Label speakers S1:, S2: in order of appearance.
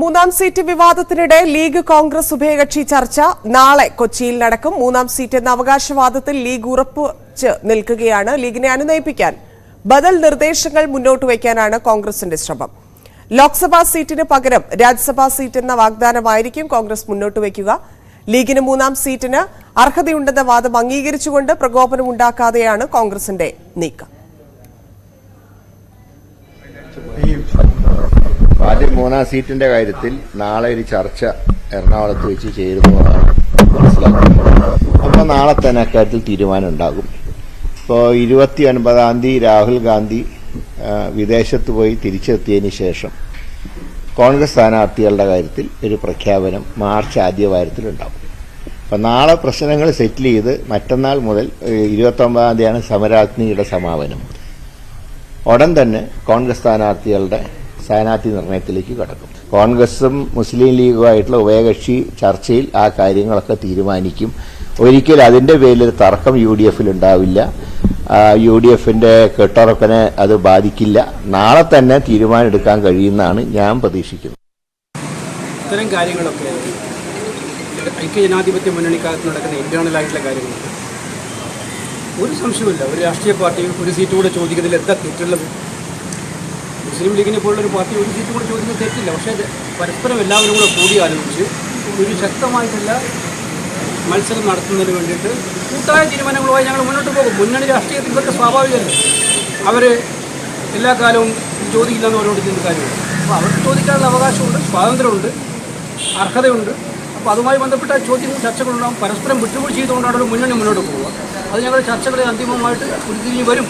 S1: മൂന്നാം seat വിവാദത്തിനിടെ league Congress ഉഭയകക്ഷി ചർച്ച. നാളെ കൊച്ചിയിൽ നടക്കും മൂന്നാം സീറ്റ് എന്ന അവകാശവാദത്തിൽ ലീഗ് ഉറപ്പിച്ച് നിൽക്കുകയാണ്. ലീഗിനെ അനുനയിപ്പിക്കാൻ ബദൽ നിർദ്ദേശങ്ങൾ മുന്നോട്ട് വയ്ക്കാനാണ് കോൺഗ്രസിന്റെ ശ്രമം. ലോക്സഭാ സീറ്റിന് പകരം രാജ്യസഭാ സീറ്റ് എന്ന വാഗ്ദാനമായിരിക്കും കോൺഗ്രസ് മുന്നോട്ട് വയ്ക്കുക. ലീഗിന് മൂന്നാം സീറ്റിന് അർഹതയുണ്ടെന്ന വാദം അംഗീകരിച്ചുകൊണ്ട് പ്രകോപനമുണ്ടാക്കാതെയാണ് കോൺഗ്രസിന്റെ നീക്കം.
S2: മൂന്നാം സീറ്റിന്റെ കാര്യത്തിൽ നാളെ ഒരു ചർച്ച എറണാകുളത്ത് വെച്ച് ചേരുന്നതാണ് അപ്പോൾ നാളെ തന്നെ അക്കാര്യത്തിൽ തീരുമാനം ഉണ്ടാകും. ഇപ്പോൾ ഇരുപത്തി ഒൻപതാം തീയതി രാഹുൽ ഗാന്ധി വിദേശത്ത് പോയി തിരിച്ചെത്തിയതിന് ശേഷം കോൺഗ്രസ് സ്ഥാനാർത്ഥികളുടെ കാര്യത്തിൽ ഒരു പ്രഖ്യാപനം മാർച്ച് ആദ്യ ഉണ്ടാകും. അപ്പം നാളെ പ്രശ്നങ്ങൾ സെറ്റിൽ ചെയ്ത് മറ്റന്നാൾ മുതൽ ഇരുപത്തി ഒമ്പതാം തീയതിയാണ് സമരാഗ്നിയുടെ സമാപനം. ഉടൻ തന്നെ കോൺഗ്രസ് സ്ഥാനാർത്ഥികളുടെ സ്ഥാനാർത്ഥി നിർണയത്തിലേക്ക് കടക്കും. കോൺഗ്രസും മുസ്ലിം ലീഗുമായിട്ടുള്ള ഉഭയകക്ഷി ചർച്ചയിൽ ആ കാര്യങ്ങളൊക്കെ തീരുമാനിക്കും. ഒരിക്കലും അതിന്റെ പേരിൽ ഒരു തർക്കം യു ഡി എഫിൽ ഉണ്ടാവില്ല. യു ഡി എഫിന്റെ കെട്ടുറപ്പിനെ അത് ബാധിക്കില്ല. നാളെ തന്നെ തീരുമാനം എടുക്കാൻ കഴിയുമെന്നാണ് ഞാൻ പ്രതീക്ഷിക്കുന്നത്.
S3: ഇത്തരം കാര്യങ്ങളൊക്കെ ഐക്യജനാധിപത്യ മുന്നണിക്കകത്ത് നടക്കുന്ന ഇന്റേണൽ ആയിട്ടുള്ള കാര്യങ്ങളാണ് ഒരു സംശയമില്ല ഒരു രാഷ്ട്രീയ പാർട്ടി ഒരു സീറ്റ് കൂടെ ചോദിക്കുന്നതിൽ എന്താ തെറ്റുള്ളത്? മുസ്ലിം ലീഗിനെ പോലുള്ളൊരു പാർട്ടി ഒരു സീറ്റ് കൂടെ ചോദിക്കുന്നത് തെറ്റില്ല. പക്ഷേ പരസ്പരം എല്ലാവരും കൂടെ കൂടി ആലോചിച്ച് ഒരു ശക്തമായിട്ടുള്ള മത്സരം നടത്തുന്നതിന് വേണ്ടിയിട്ട് കൂട്ടായ തീരുമാനങ്ങളുമായി ഞങ്ങൾ മുന്നോട്ട് പോകും. മുന്നണി രാഷ്ട്രീയത്തിൽ ഇതൊക്കെ സ്വാഭാവികമല്ലേ? അവർ എല്ലാ കാലവും ചോദിക്കില്ലെന്ന് അവരോട് ചെയ്യുന്ന കാര്യമുണ്ട്. അപ്പോൾ അവർക്ക് ചോദിക്കാനുള്ള അവകാശമുണ്ട് സ്വാതന്ത്ര്യമുണ്ട് അർഹതയുണ്ട്. അപ്പോൾ അതുമായി ബന്ധപ്പെട്ട ചോദ്യങ്ങൾ ചർച്ചകളുണ്ടാകും പരസ്പരം വിട്ടുവീഴ്ച ചെയ്തുകൊണ്ടാണ് ഒരു മുന്നണി മുന്നോട്ട് പോവുക. അത് ഞങ്ങളുടെ ചർച്ചകളെ അന്തിമമായിട്ട് ഉരുത്തിരിഞ്ഞ് വരും.